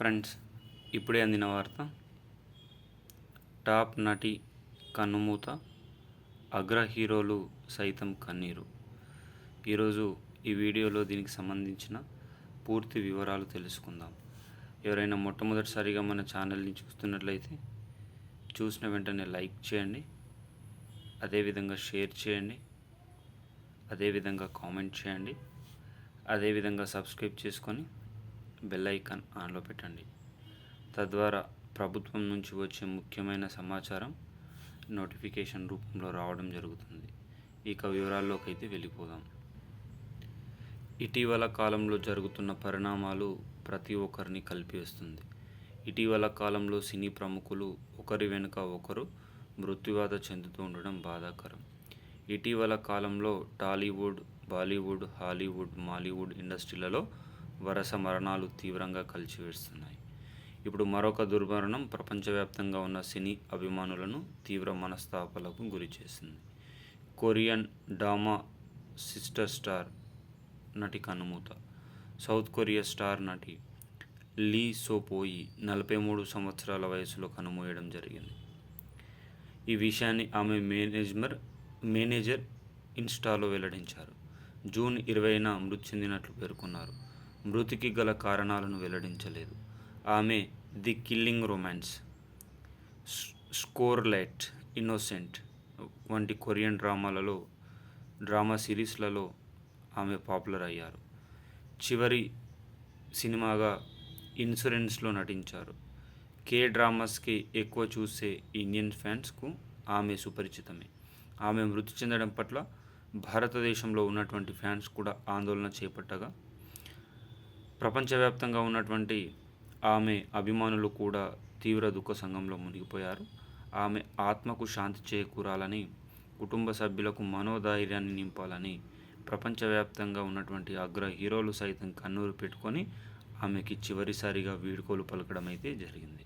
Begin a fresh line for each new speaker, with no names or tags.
Friends ఇప్పుడే అందిన వార్త. టాప్ నటి కన్నుమూత అగ్ర హీరోలు సైతం కన్నీరు. ఈరోజు ఈ వీడియోలో దీనికి సంబంధించిన పూర్తి వివరాలు తెలుసుకుందాం. ఎవరైనా మొట్టమొదటిసారిగా మన ఛానల్ని చూస్తున్నట్లయితే చూసిన వెంటనే లైక్ చేయండి అదేవిధంగా షేర్ చేయండి అదేవిధంగా కామెంట్ చేయండి అదేవిధంగా సబ్స్క్రైబ్ చేసుకొని బెల్ ఐకాన్ ఆన్లో పెట్టండి. తద్వారా ప్రభుత్వం నుంచి వచ్చే ముఖ్యమైన సమాచారం నోటిఫికేషన్ రూపంలో రావడం జరుగుతుంది. ఇక వివరాల్లోకి అయితే వెళ్ళిపోదాం. ఇటీవల కాలంలో జరుగుతున్న పరిణామాలు ప్రతి ఒక్కరిని కలిపివేస్తుంది ఇటీవల కాలంలో సినీ ప్రముఖులు ఒకరి వెనుక ఒకరు మృత్యువాత చెందుతూ ఉండడం బాధాకరం. ఇటీవల కాలంలో టాలీవుడ్ బాలీవుడ్ హాలీవుడ్ మాలీవుడ్ ఇండస్ట్రీలలో వరుస మరణాలు తీవ్రంగా కలిచివేస్తున్నాయి. ఇప్పుడు మరొక దుర్మరణం ప్రపంచవ్యాప్తంగా ఉన్న సినీ అభిమానులను తీవ్ర మనస్తాపాలకు గురి చేసింది. కొరియన్ డామా సిస్టర్ స్టార్ నటి కనుమూత సౌత్ కొరియా స్టార్ నటి లీ సోపోయి నలభై మూడు సంవత్సరాల వయసులో కనుమూయడం జరిగింది. ఈ విషయాన్ని ఆమె మేనేజ్మర్ మేనేజర్ ఇన్స్టాలో వెల్లడించారు. జూన్ ఇరవైన మృతి చెందినట్లు పేర్కొన్నారు. మృతికి గల కారణాలను వెల్లడించలేదు. ఆమె ది కిల్లింగ్ రొమాన్స్. స్కోర్లైట్ ఇన్నోసెంట్ వంటి కొరియన్ డ్రామాలలో డ్రామా సిరీస్లలో ఆమె పాపులర్ అయ్యారు. చివరి సినిమాగా ఇన్సూరెన్స్లో నటించారు. కే డ్రామాస్కి ఎక్కువ చూసే ఇండియన్ ఫ్యాన్స్కు ఆమె సుపరిచితమే. ఆమె మృతి చెందడం పట్ల భారతదేశంలో ఉన్నటువంటి ఫ్యాన్స్ కూడా ఆందోళన చేపట్టగా ప్రపంచవ్యాప్తంగా ఉన్నటువంటి ఆమె అభిమానులు కూడా తీవ్ర దుఃఖ సంఘంలో మునిగిపోయారు. ఆమె ఆత్మకు శాంతి చేకూరాలని కుటుంబ సభ్యులకు మనోధైర్యాన్ని నింపాలని ప్రపంచవ్యాప్తంగా ఉన్నటువంటి అగ్ర హీరోలు సైతం కన్నూరు పెట్టుకొని ఆమెకి చివరిసారిగా వీడుకోలు పలకడం అయితే జరిగింది.